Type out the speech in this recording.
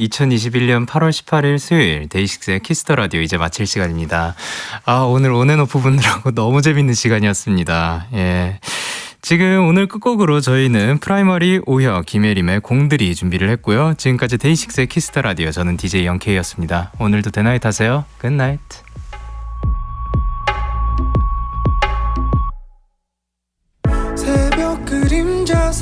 2021년 8월 18일 수요일 데이식스의 키스터 라디오 이제 마칠 시간입니다. 아, 오늘 온앤오프 분들하고 너무 재밌는 시간이었습니다. 예. 지금 오늘 끝곡으로 저희는 프라이머리 오혀 김혜림의 공들이 준비를 했고요. 지금까지 데이식스의 키스터 라디오 저는 DJ 영케이였습니다. 오늘도 대나잇 하세요. 굿나잇. 새벽 그림자